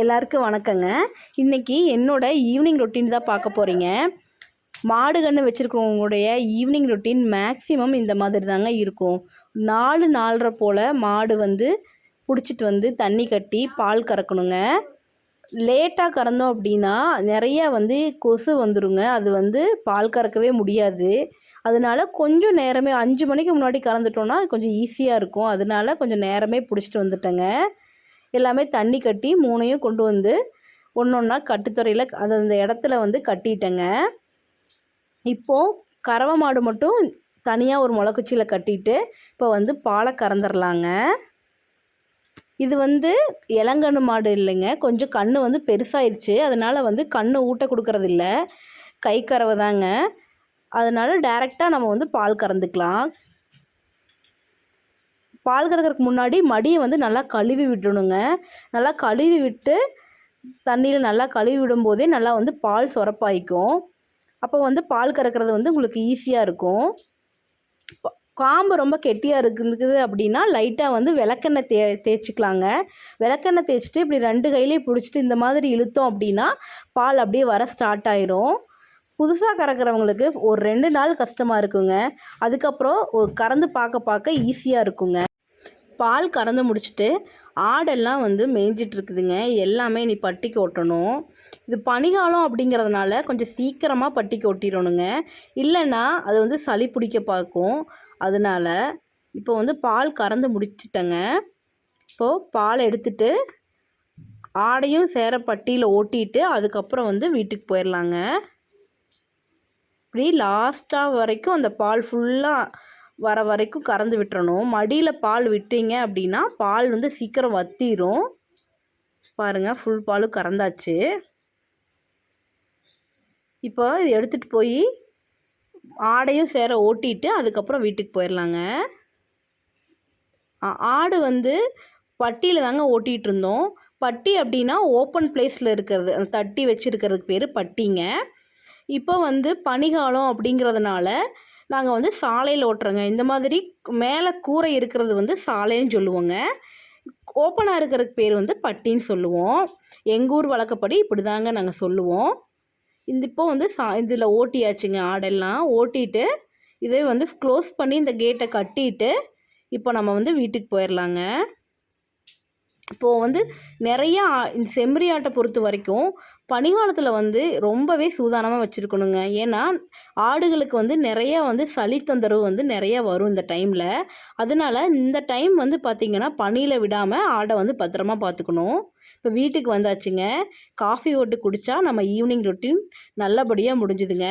எல்லாருக்கும் வணக்கங்க. இன்றைக்கி என்னோட ஈவினிங் ரொட்டீன் தான் பார்க்க போகிறீங்க மாடு கன்று வச்சுருக்கிறவங்களுடைய ஈவினிங் ரொட்டீன் மேக்ஸிமம் இந்த மாதிரி தாங்க இருக்கும். நாலு நாலரை போல் மாடு வந்து பிடிச்சிட்டு வந்து தண்ணி கட்டி பால் கறக்கணுங்க. லேட்டாக கறந்தோம் அப்படின்னா நிறையா வந்து கொசு வந்துடுங்க அது வந்து பால் கறக்கவே முடியாது. அதனால கொஞ்சம் நேரமே அஞ்சு மணிக்கு முன்னாடி கறந்துட்டோன்னா கொஞ்சம் ஈஸியாக இருக்கும். அதனால கொஞ்சம் நேரமே பிடிச்சிட்டு வந்துட்டேங்க. எல்லாமே தண்ணி கட்டி மூணையும் கொண்டு வந்து ஒன்று ஒன்றா கட்டுத்துறையில் அது அந்த இடத்துல வந்து கட்டிட்டேங்க. இப்போது கறவை மாடு மட்டும் தனியாக ஒரு முளைக்குச்சியில் கட்டிட்டு இப்போ வந்து பாலை கறந்துடலாங்க இது வந்து இளங்கன்று மாடு இல்லைங்க. கொஞ்சம் கன்று வந்து பெருசாயிருச்சு. அதனால் வந்து கன்று ஊட்ட கொடுக்கறதில்ல. கை கறவை தாங்க. அதனால் டேரெக்டாக நம்ம வந்து பால் கறந்துக்கலாம். பால் கறக்கிறதுக்கு முன்னாடி மடியை வந்து நல்லா கழுவி விடணுங்க. நல்லா கழுவி விட்டு தண்ணியில் நல்லா கழுவி விடும்போதே நல்லா வந்து பால் சுரப்பாய்க்கும். அப்போ வந்து பால் கறக்கிறது வந்து உங்களுக்கு ஈஸியாக இருக்கும். காம்பு ரொம்ப கெட்டியாக இருக்குது அப்படின்னா லைட்டாக வந்து விளக்கெண்ணெய் தே தேய்ச்சிக்கலாங்க. விளக்கெண்ணெய் தேய்ச்சிட்டு இப்படி ரெண்டு கையிலேயே பிடிச்சிட்டு இந்த மாதிரி இழுத்தோம் அப்படின்னா பால் அப்படியே வர ஸ்டார்ட் ஆயிரும். புதுசாக கறக்கிறவங்களுக்கு ஒரு ரெண்டு நாள் கஷ்டமாக இருக்குங்க. அதுக்கப்புறம் கறந்து பார்க்க பார்க்க ஈஸியாக இருக்குங்க. பால் கறந்து முடிச்சுட்டு ஆடெல்லாம் வந்து மேய்ஞ்சிட்ருக்குதுங்க. எல்லாமே நீ பட்டிக்கு ஓட்டணும் இது பனிகாலம் அப்படிங்கிறதுனால கொஞ்சம் சீக்கிரமாக பட்டிக்கு ஓட்டிடணுங்க இல்லைன்னா அது வந்து சளி பிடிக்க பார்க்கும். அதனால இப்போ வந்து பால் கறந்து முடிச்சிட்டேங்க. இப்போது பால் எடுத்துட்டு ஆடையும் சேர பட்டியில் ஓட்டிட்டு அதுக்கப்புறம் வந்து வீட்டுக்கு போயிடலாங்க இப்படி லாஸ்ட்டாக வரைக்கும் அந்த பால் ஃபுல்லாக வர வரைக்கும் கறந்து விட்டுறணும். மடியில் பால் விட்டீங்க அப்படின்னா பால் வந்து சீக்கிரம் வத்திரும். பாருங்கள் ஃபுல் பாலும் கறந்தாச்சு. இப்போ இது எடுத்துகிட்டு போய் ஆடையும் சேர ஓட்டிட்டு அதுக்கப்புறம் வீட்டுக்கு போயிடலாங்க ஆடு வந்து பட்டியில் தாங்க ஓட்டிகிட்டு இருந்தோம். பட்டி அப்படின்னா ஓப்பன் பிளேஸில் இருக்கிறது தட்டி வச்சுருக்கிறதுக்கு பேர் பட்டிங்க. இப்போ வந்து பனிகாலம் அப்படிங்கிறதுனால நாங்கள் வந்து சாலையில் ஓட்டுறோங்க. இந்த மாதிரி மேலே கூரை இருக்கிறது வந்து சாலைன்னு சொல்லுவோங்க. ஓப்பனாக இருக்கிறதுக்கு பேர் வந்து பட்டின்னு சொல்லுவோம். எங்கள் ஊர் வழக்கப்படி இப்படி தாங்க நாங்கள் சொல்லுவோம். இந்த இப்போ வந்து சா இதில் ஓட்டியாச்சுங்க ஆடெல்லாம். ஓட்டிட்டு இதே வந்து க்ளோஸ் பண்ணி இந்த கேட்டை கட்டிட்டு இப்போ நம்ம வந்து வீட்டுக்கு போயிடலாங்க இப்போது வந்து நிறையா இந்த செம்மறி ஆட்டை பொறுத்த வரைக்கும் பனிகாலத்தில் வந்து ரொம்பவே சூதானமாக வச்சுருக்கணுங்க. ஏன்னா ஆடுகளுக்கு வந்து நிறைய வந்து சளி தொந்தரவு வந்து நிறைய வரும் இந்த டைமில். அதனால இந்த டைம் வந்து பார்த்திங்கன்னா பனியில் விடாமல் ஆடை வந்து பத்திரமா பார்த்துக்கணும் இப்போ வீட்டுக்கு வந்தாச்சுங்க. காஃபி ஓட்டு குடித்தா நம்ம ஈவினிங் ரொட்டீன் நல்லபடியாக முடிஞ்சுதுங்க.